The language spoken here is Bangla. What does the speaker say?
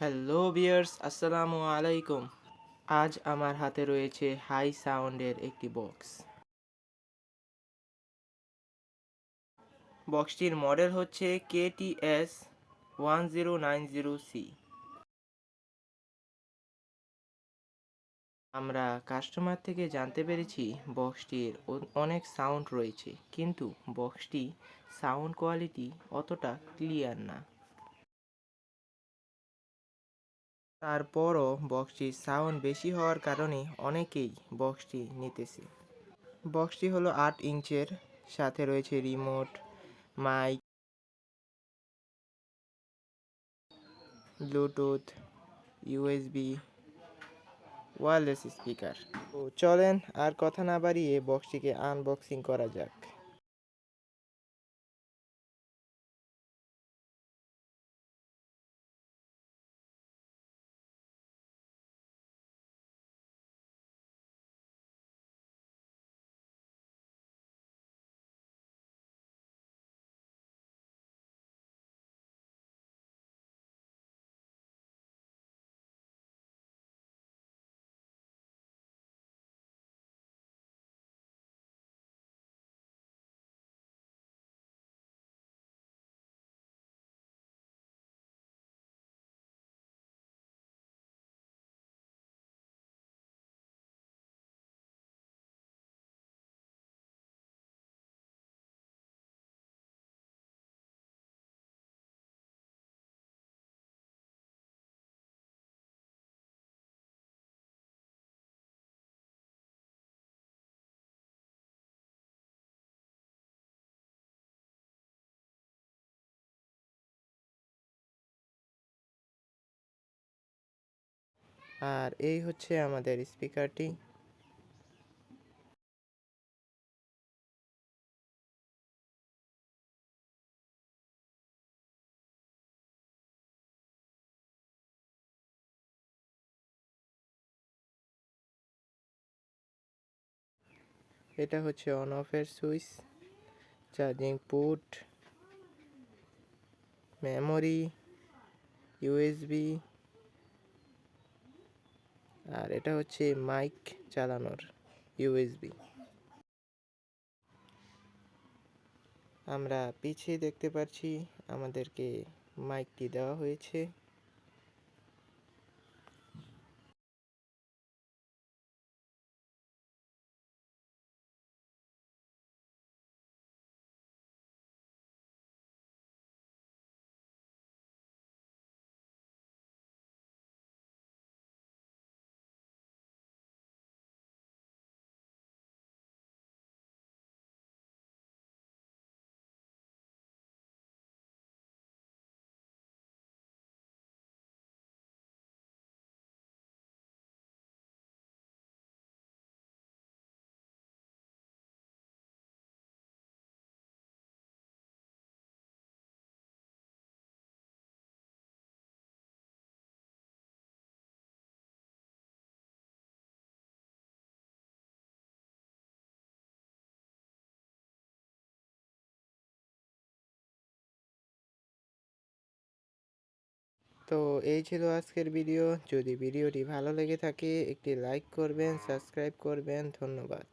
হ্যালো বিয়ার্স আসসালামু আলাইকুম। আজ আমার হাতে রয়েছে হাই সাউন্ডের একটি বক্স। বক্সটির মডেল হচ্ছে KTS one zero nine zero C. আমরা কাস্টমার থেকে জানতে পেরেছি বক্সটির অনেক সাউন্ড রয়েছে, কিন্তু বক্সটি সাউন্ড কোয়ালিটি অতটা ক্লিয়ার না। তারপরও বক্সটির সাউন্ড বেশি হওয়ার কারণে অনেকেই বক্সটি নিতেছে। বক্সটি হলো আট ইঞ্চের, সাথে রয়েছে remote, mic, bluetooth, USB wireless speaker. তো চলেন আর কথা না বাড়িয়ে বক্সটিকে আনবক্সিং করা যাক। আর এই হচ্ছে আমাদের স্পিকারটি। এটা হচ্ছে অন অফের switch charging port memory USB আর এটা হচ্ছে মাইক চালানোর ইউএসবি। আমরা পিছিয়ে দেখতে পাচ্ছি আমাদেরকে মাইকটি দেওয়া হয়েছে। তো এই ছিল আজকের ভিডিও। যদি ভিডিওটি ভালো লেগে থাকে, একটি লাইক করবেন সাবস্ক্রাইব করবেন। ধন্যবাদ।